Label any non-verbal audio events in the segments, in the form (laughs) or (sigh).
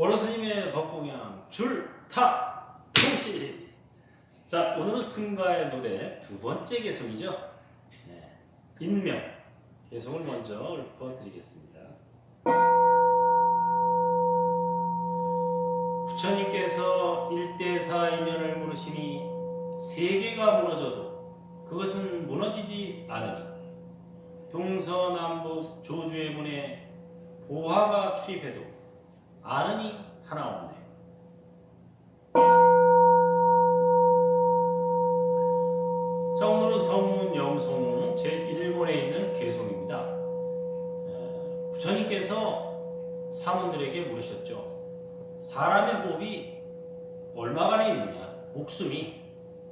오로스님의 법공양 줄타 통시. 자 오늘은 승가의 노래 두 번째 개성이죠. 네. 인명 개성을 먼저 읊어드리겠습니다. 부처님께서 일대사 인연을 물으시니 세계가 무너져도 그것은 무너지지 않으니 동서남북 조주의 문에 보화가 출입해도 아는이 하나 없네. 자 오늘은 성문 영송 제1권에 있는 개송입니다. 에, 부처님께서 사문들에게 물으셨죠. 사람의 호흡이 얼마간에 있느냐, 목숨이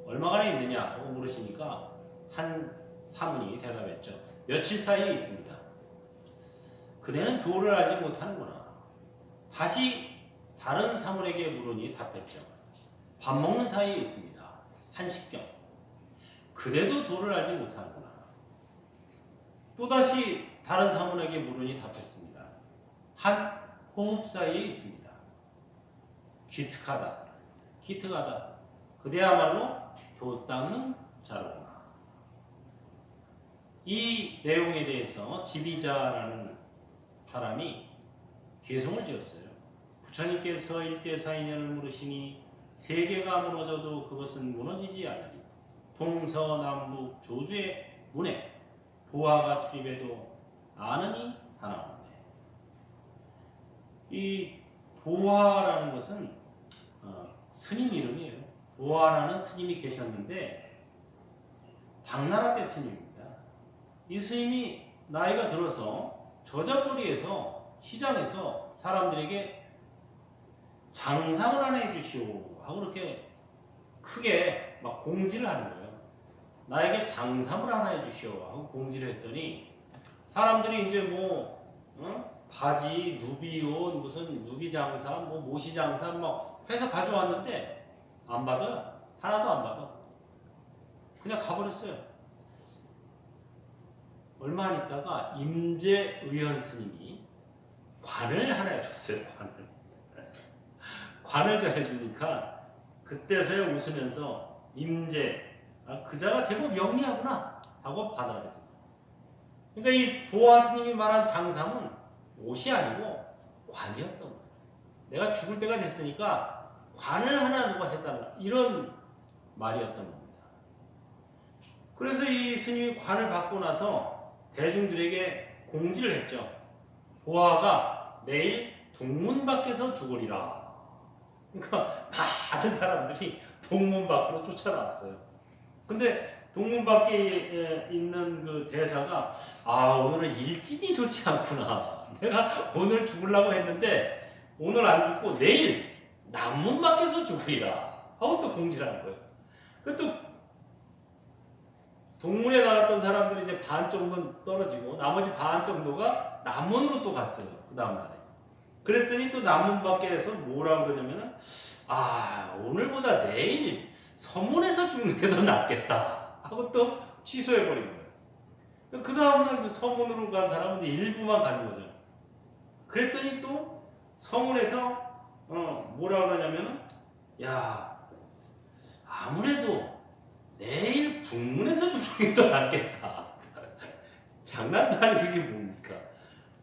얼마간에 있느냐 하고 물으시니까 한 사문이 대답했죠. 며칠 사이에 있습니다. 그대는 도를 알지 못하는구나. 다시 다른 사물에게 물으니 답했죠. 밥 먹는 사이에 있습니다. 한식경. 그대도 도를 알지 못하는구나. 또다시 다른 사물에게 물으니 답했습니다. 한 호흡 사이에 있습니다. 기특하다. 기특하다. 그대야말로 도 닦는 자로구나. 이 내용에 대해서 지비자라는 사람이 개성을 지었어요. 부처님께서 일대사 인연을 물으시니 세계가 무너져도 그것은 무너지지 않으니 동서남북 조주의 문에 보화가 출입해도 아느니 하나 없네. 이 보화라는 것은 어, 스님 이름이에요. 보화라는 스님이 계셨는데 당나라 때 스님입니다. 이 스님이 나이가 들어서 저작거리에서 시장에서 사람들에게 장사를 하나 해주시오 하고 그렇게 크게 막 공지를 하는 거예요. 나에게 장사를 하나 해주시오 하고 공지를 했더니 사람들이 이제 뭐 어? 바지, 누비옷, 무슨 누비 장사, 뭐 모시 장사 막 해서 가져왔는데 안 받아 하나도 안 받아 그냥 가버렸어요. 얼마 안 있다가 임재의원 스님이 관을 하나 해줬어요. 관을 관을 잘해주니까 그때서야 웃으면서 임재 아, 그 자가 제법 영리하구나 하고 받아들인 그러니까 이 보아 스님이 말한 장상은 옷이 아니고 관이었던 거예요. 내가 죽을 때가 됐으니까 관을 하나 누가 해달라 이런 말이었던 겁니다. 그래서 이 스님이 관을 받고 나서 대중들에게 공지를 했죠. 보아가 내일 동문 밖에서 죽으리라. 그러니까 많은 사람들이 동문 밖으로 쫓아나왔어요. 근데 동문 밖에 있는 그 대사가 아 오늘은 일진이 좋지 않구나. 내가 오늘 죽으려고 했는데 오늘 안 죽고 내일 남문 밖에서 죽으리라 하고 또 공지를 한 거예요. 그또 동문에 나갔던 사람들이 이제 반 정도 떨어지고 나머지 반 정도가 남문으로 또 갔어요. 그 다음 날에. 그랬더니 또 남문 밖에서 뭐라고 그러냐면은 아 오늘보다 내일 서문에서 죽는 게 더 낫겠다 하고 또 취소해 버린 거예요. 그 다음 날 서문으로 간 사람은 일부만 가는 거죠. 그랬더니 또 서문에서 어 뭐라 그러냐면은 야 아무래도 내일 북문에서 (laughs) 주는 게 더 낫겠다. (laughs) 장난도 아니고 그게 뭡니까?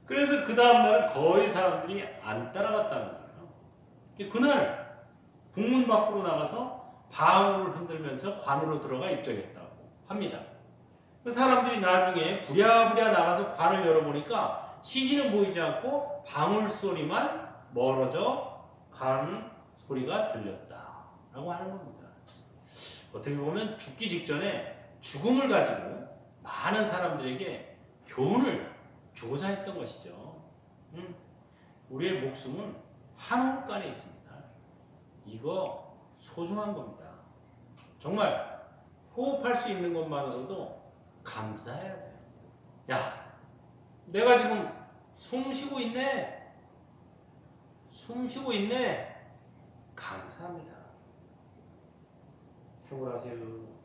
그래서 그 다음 날은 거의 사람들이 안 따라갔다는 거예요. 그날 북문 밖으로 나가서 방울을 흔들면서 관으로 들어가 입장했다고 합니다. 그 사람들이 나중에 부랴부랴 나가서 관을 열어보니까 시신은 보이지 않고 방울 소리만 멀어져 가는 소리가 들렸다라고 하는 겁니다. 어떻게 보면 죽기 직전에 죽음을 가지고 많은 사람들에게 교훈을 주고자 했던 것이죠. 음, 우리의 목숨은 한 호흡간에 있습니다. 이거 소중한 겁니다. 정말 호흡할 수 있는 것만으로도 감사해야 돼요. 야, 내가 지금 숨 쉬고 있네. 숨 쉬고 있네. 감사합니다. 행복하세요.